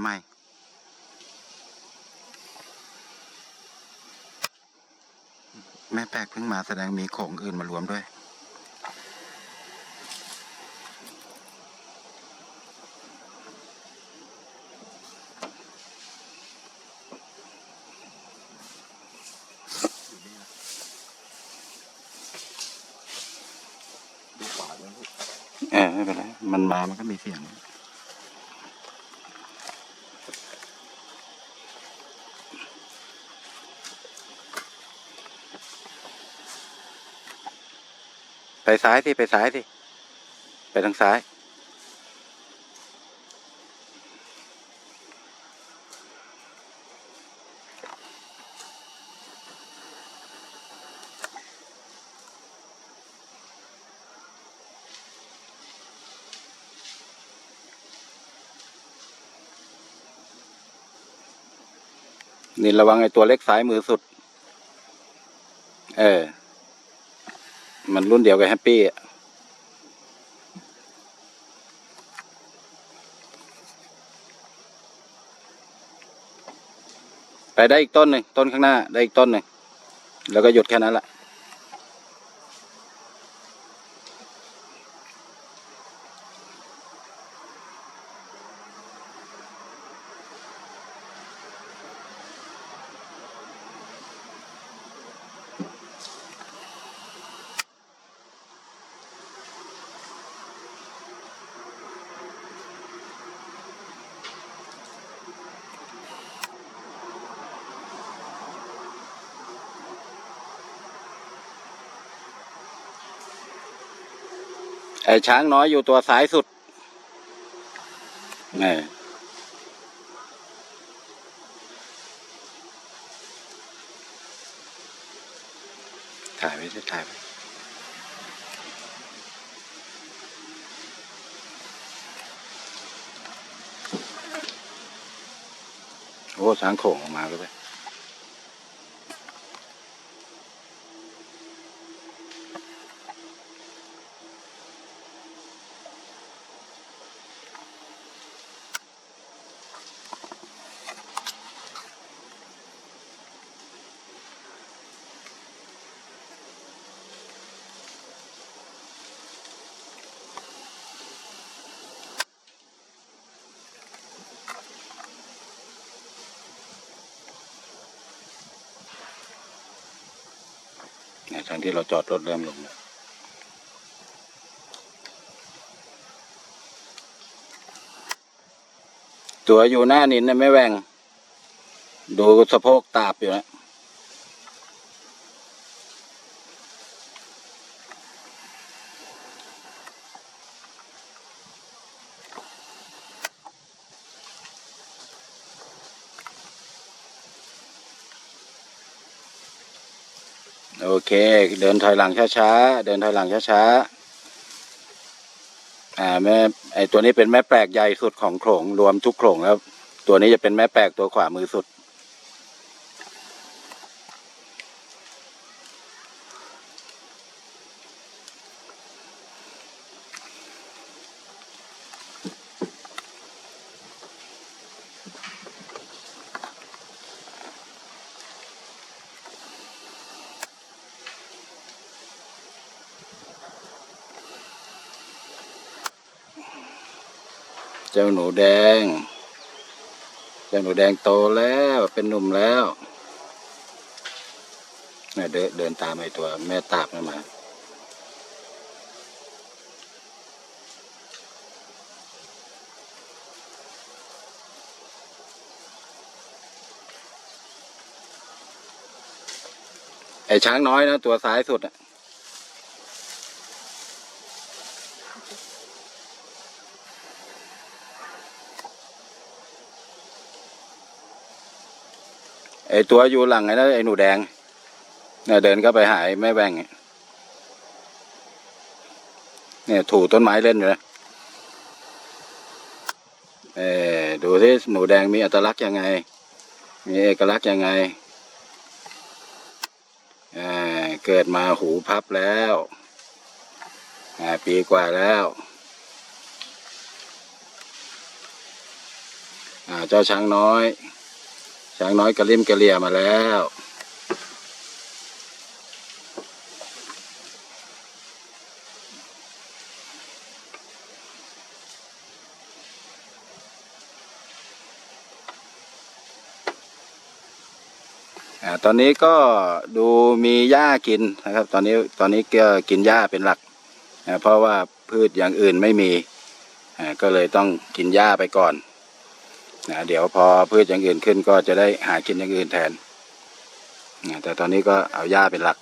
ทำไม แม่แปลกเพิ่งมาแสดงมีของอื่นมารวมด้วย เออไม่เป็นไร มันมามันก็มีเสียง ซ้ายสิไปซ้ายสิไปทางซ้าย นี่ระวังไอ้ตัวเล็กซ้ายมือสุด เออ มันรุ่นเดียวกับแฮปปี้อะไปได้อีกต้นหนึ่งต้นข้างหน้าได้อีกต้นหนึ่งแล้วก็หยุดแค่นั้นแหละ อ้ช้างน้อยอยู่ตัวซ้ายสุดเออถ่ายไว้สิถ่ายไว้โอ้ช้างโขงออกมาก็ไป ทางที่เราจอดรถเริ่มลงแล้วตัวอยู่หน้านินนะไม่แหวงดูสะโพกตาบอยู่นะ โอเค เดินถอยหลังช้าๆ เดินถอยหลังช้าๆ อ่าแม่ไอตัวนี้เป็นแม่แปลกใหญ่สุดของโขลงรวมทุกโขลงแล้ว ตัวนี้จะเป็นแม่แปลกตัวขวามือสุด จ้าหนูแดง เจ้าหนูแดงโตแล้วเป็นหนุ่มแล้วเนี่ยเดินเดินตามไอ้ตัวแม่ตาบนั่นมาไอ้ช้างน้อยนะ ตัวซ้ายสุดอะ ไอตัวอยู่หลังไอ้นั่นไอหนูแดงเนี่ยเดินก็ไปหายแม่แบงเนี่ยเนี่ยถูต้นไม้เล่นอยู่นะเออดูที่หนูแดงมีอัตลักษณ์ยังไง มีเอกลักษณ์ยังไงอ่าเกิดมาหูพับแล้วอ่าปีกว่าแล้วอ่าเจ้าช้างน้อย ช้างน้อยกระลิมกระเลียมาแล้ว ตอนนี้ก็ดูมีหญ้ากินนะครับ ตอนนี้ตอนนี้ก็กินหญ้าเป็นหลัก เพราะว่าพืชอย่างอื่นไม่มี ก็เลยต้องกินหญ้าไปก่อน นะเดี๋ยวพอพืชอย่างอื่นขึ้นก็จะได้หากินอย่างอื่นแทนอ่าแต่ตอนนี้ก็เอาหญ้าเป็นหลัก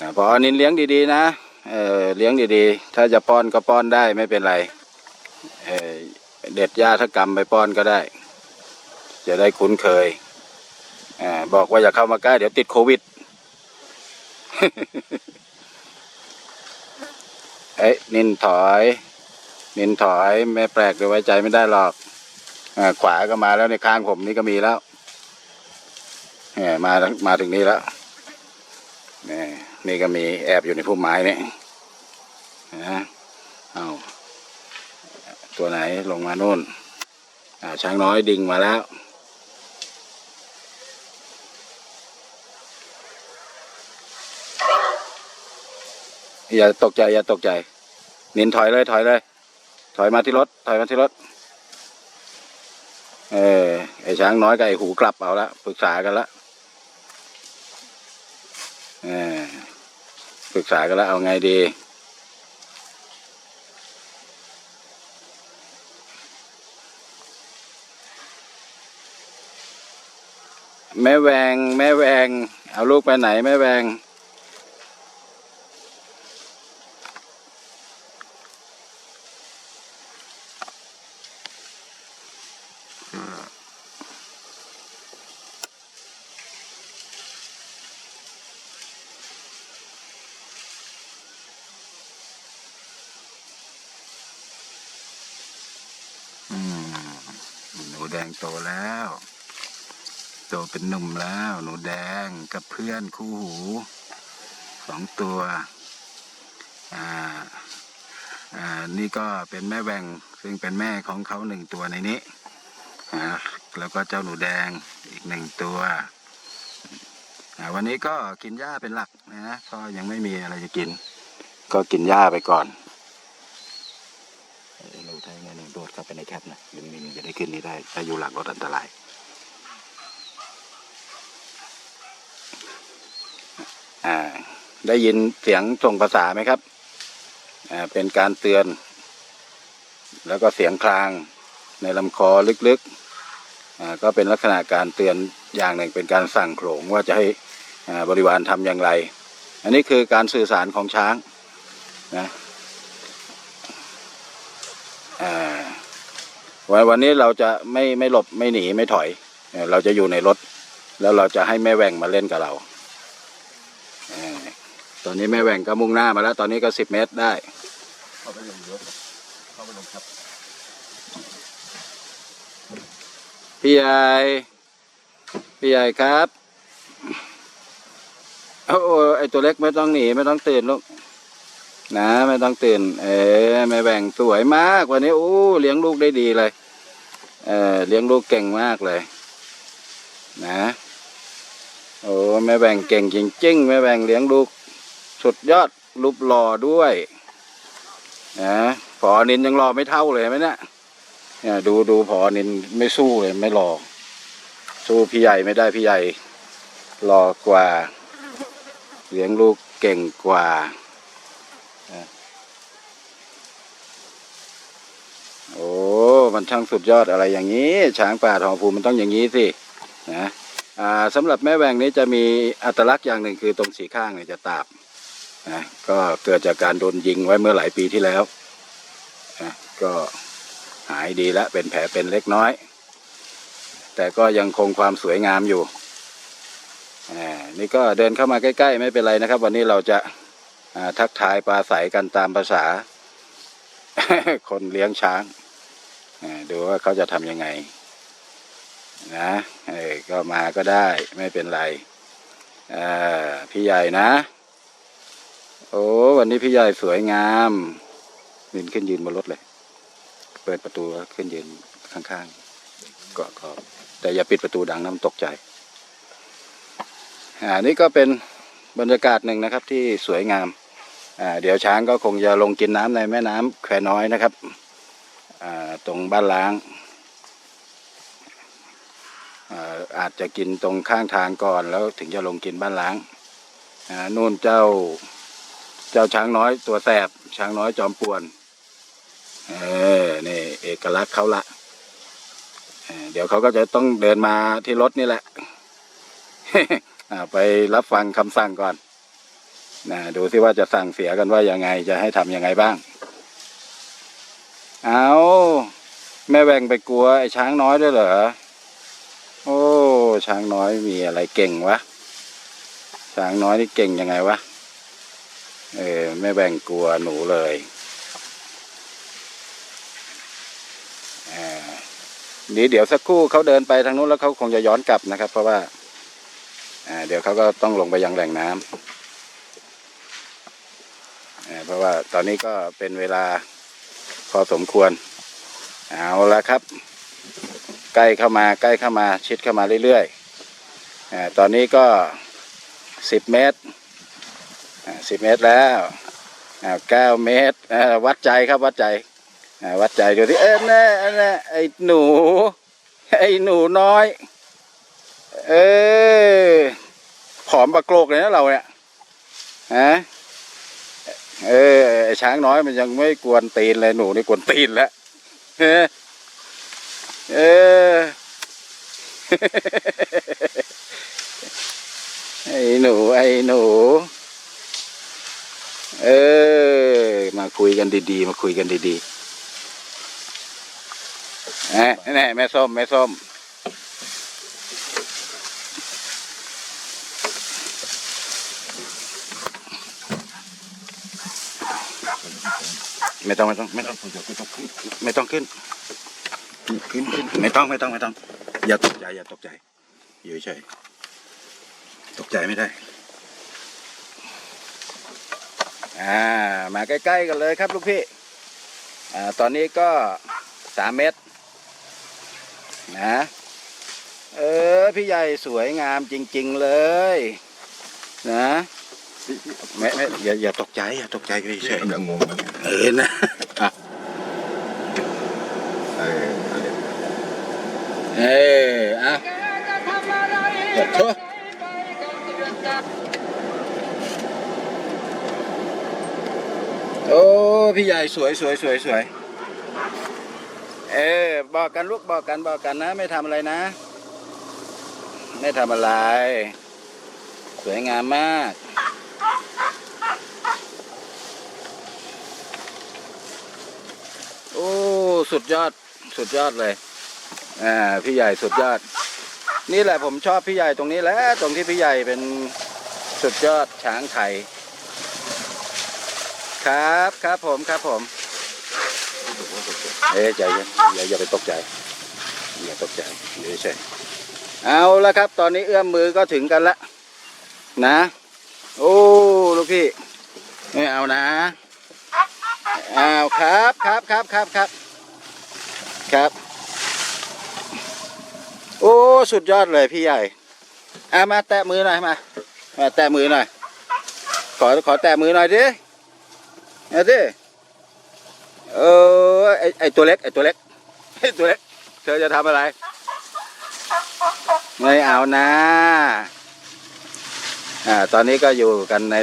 อ่พอนินเลี้ยงดีๆนะเออเลี้ยงดีๆ ถ้าจะป้อนก็ป้อนได้ไม่เป็นไรเออเด็ดหญ้าถ้ากำไปป้อนก็ได้ จะได้คุ้นเคยอบอกว่าอย่าเข้ามาใกล้เดี๋ยวติดโควิดเอ้ยนินถอย นินถอยไม่แปลกเดี๋ยวไว้ใจไม่ได้หรอก ขวาก็มาแล้วในข้างผมนี่ก็มีแล้วแหมมามาถึงนี่แล้วนี่นี่ก็มีแอบอยู่ในพุ่มไม้นี่นะเอาตัวไหนลงมาโน่นช้างน้อยดิ่งมาแล้วอย่าตกใจอย่าตกใจ นินถอยเลยถอยเลย ถอยมาที่รถ ถอยมาที่รถ เออไอ้ช้างน้อยกับไอ้หูกลับเอาละปรึกษากันละเออปรึกษากันแล้วเอาไงดีแม่แวงแม่แวง เอาลูกไปไหนแม่แวง แดงโตแล้ว โตเป็นหนุ่มแล้ว หนูแดงกับเพื่อนคู่หูสองตัวอ่าอ่านี่ก็เป็นแม่แวงซึ่งเป็นแม่ของเขาหนึ่งตัวในนี้อ่าแล้วก็เจ้าหนูแดงอีกหนึ่งตัวอ่าวันนี้ก็กินหญ้าเป็นหลักนะก็ยังไม่มีอะไรจะกิน ก็กินหญ้าไปก่อน เอ่อเราใช้เงินหนึ่งโดดเข้า ไปในแคปนะลิงลิงจะได้ขึ้นนี้ได้ถ้าอยู่หลังรถอันตรายอ่าได้ยินเสียงส่งภาษาไหมครับอ่าเป็นการเตือน แล้วก็เสียงคลางในลำคอลึกๆอ่าก็เป็นลักษณะการเตือนอย่างหนึ่งเป็นการสั่งโขลงว่าจะให้อ่าบริวารทำอย่างไร อันนี้คือการสื่อสารของช้างนะ อ่า วันวันนี้เราจะไม่ไม่หลบไม่หนีไม่ถอยเอ่อเราจะอยู่ในรถ แล้วเราจะให้แม่แหว่งมาเล่นกับเราเอ่อตอนนี้แม่แหว่งก็มุ่งหน้ามาแล้ว ตอนนี้ก็สิบเมตรได้เข้าไปลงรถเข้าไปลงครับ พี่ใหญ่พี่ใหญ่ครับโอ้โอ้ไอตัวเล็กไม่ต้องหนีไม่ต้องตื่นลูก นะไม่ต้องตื่น เออแม่แหว่งสวยมากวันนี้โอ้เลี้ยงลูกได้ดีเลย เออเลี้ยงลูกเก่งมากเลย นะโอ้แม่แบ่งเก่งจริงๆแม่แบ่งเลี้ยงลูกสุดยอดรูปหล่อด้วยนะพอนินยังหล่อไม่เท่าเลยไหมเนี่ยเนี่ยดูดูพอนินไม่สู้เลยไม่หล่อสู้พี่ใหญ่ไม่ได้พี่ใหญ่หล่อกว่า เลี้ยงลูกเก่งกว่านะ โอ้ มันช่างสุดยอดอะไรอย่างนี้ ช้างป่าทองภูมันต้องอย่างนี้สิ นะอ่าสำหรับแม่แวงนี้จะมีอัตลักษณ์อย่างหนึ่งคือตรงสีข้างเนี่ยจะตาบนะก็เกิดจากการโดนยิงไว้เมื่อหลายปีที่แล้วนะก็หายดีแล้วเป็นแผลเป็นเล็กน้อย แต่ก็ยังคงความสวยงามอยู่นี่ก็เดินเข้ามาใกล้ ๆ ไม่เป็นไรนะครับ วันนี้เราจะาทักทายปลาใสกันตามภาษา คนเลี้ยงช้าง ดูว่าเขาจะทำยังไง นะเออก็มาก็ได้ไม่เป็นไรพี่ใหญ่นะ โอ้วันนี้พี่ใหญ่สวยงามยืนขึ้นยืนบนรถเลย เปิดประตูขึ้นยืนข้างๆกาะขอบแต่อย่าปิดประตูดังนะมันตกใจอ่านี่ก็เป็นบรรยากาศหนึ่งนะครับที่สวยงามอ่าเดี๋ยวช้างก็คงจะลงกินน้ำในแม่น้ำแควน้อยนะครับ ตรงบ้านล้างอาจจะกินตรงข้างทางก่อนแล้วถึงจะลงกินบ้านล้างนู่นเจ้าเจ้าช้างน้อยตัวแสบช้างน้อยจอมป่วนเออนี่เอกลักษณ์เขาละเดี๋ยวเขาก็จะต้องเดินมาที่รถนี่แหละไปรับฟังคำสั่งก่อนนะดูซิว่าจะสั่งเสียกันว่ายังไงจะให้ทำยังไงบ้าง เอาแม่แวงไปกลัวไอ้ช้างน้อยด้วยเหรอ โอ้ ช้างน้อยมีอะไรเก่งวะ ช้างน้อยนี่เก่งยังไงวะ เออแม่แบ่งกลัวหนูเลยอ่านี่เดี๋ยวสักครู่เขาเดินไปทางนู้นแล้วเขาคงจะย้อนกลับนะครับ เพราะว่าอ่าเดี๋ยวเขาก็ต้องลงไปยังแหล่งน้ำอ่าเพราะว่าตอนนี้ก็เป็นเวลา พอสมควร เอาละครับ ใกล้เข้ามาใกล้เข้ามาชิดเข้ามาเรื่อยๆอตอนนี้ก็สิบเมตรสิบเมตรแล้วเก้าเมตรวัดใจครับวัดใจวัดใจดูที่เอ้แน่แน่ไอ้หนู ไอ้หนูน้อย เออผอมปลาโกรกเลยนะเราเนี่ยฮะ เออไอ้ช้างน้อยมันยังไม่กวนตีนเลยหนูนี่กวนตีนแล้วเออเออไอ้หนูไอ้หนู เออ มาคุยกันดีๆ มาคุยกันดีๆแม่แน่แม่ส้มแม่ส้ม ไม่ต้องไม่ต้องไม่ต้องผมจะไม่ต้องขึ้นไม่ต้องขึ้นขึ้นขึ้นไม่ต้องไม่ต้องไม่ต้อง อย่าตกใจอย่าตกใจอยู่เฉยๆตกใจไม่ได้อ่ามาใกล้ๆกันเลยครับลูกพี่อ่าตอนนี้ก็สามเมตรนะเออพี่ใหญ่สวยงามจริง ๆเลย นะ ไม่ไม่อย่าอย่าตกใจอย่าตกใจเฉยอย่างงงนะๆเออนะอะเอออะไรเอออะขอโทษโอ้พี่ใหญ่สวยสวยสวยสวยเออบอกกันลูกบอกกันบอกกันนะ ไม่ทำอะไรนะ ไม่ทำอะไร สวยงามมาก โอ้ สุดยอดสุดยอดเลยอ่าพี่ใหญ่สุดยอด นี่แหละผมชอบพี่ใหญ่ตรงนี้แหละตรงที่พี่ใหญ่เป็นสุดยอดช้างไทยครับครับผมครับผมเอ๊ใจเย็นอย่าอย่าไปตกใจอย่าตกใจเดี๋ยวเฉยเอาละครับ ตอนนี้เอื้อมมือก็ถึงกันละนะ โอ้ลูกพี่ไม่เอานะอ้าวครับครับครับครับครับ ครับ โอ้ สุดยอดเลยพี่ใหญ่อามาแตะมือหน่อยมา มาแตะมือหน่อย ขอขอแตะมือหน่อยดิเอาดิเออไอไอตัวเล็กไอตัวเล็กไอตัวเล็ก เธอจะทำอะไร ไม่เอานะ อ่า ตอนนี้ก็อยู่กันใน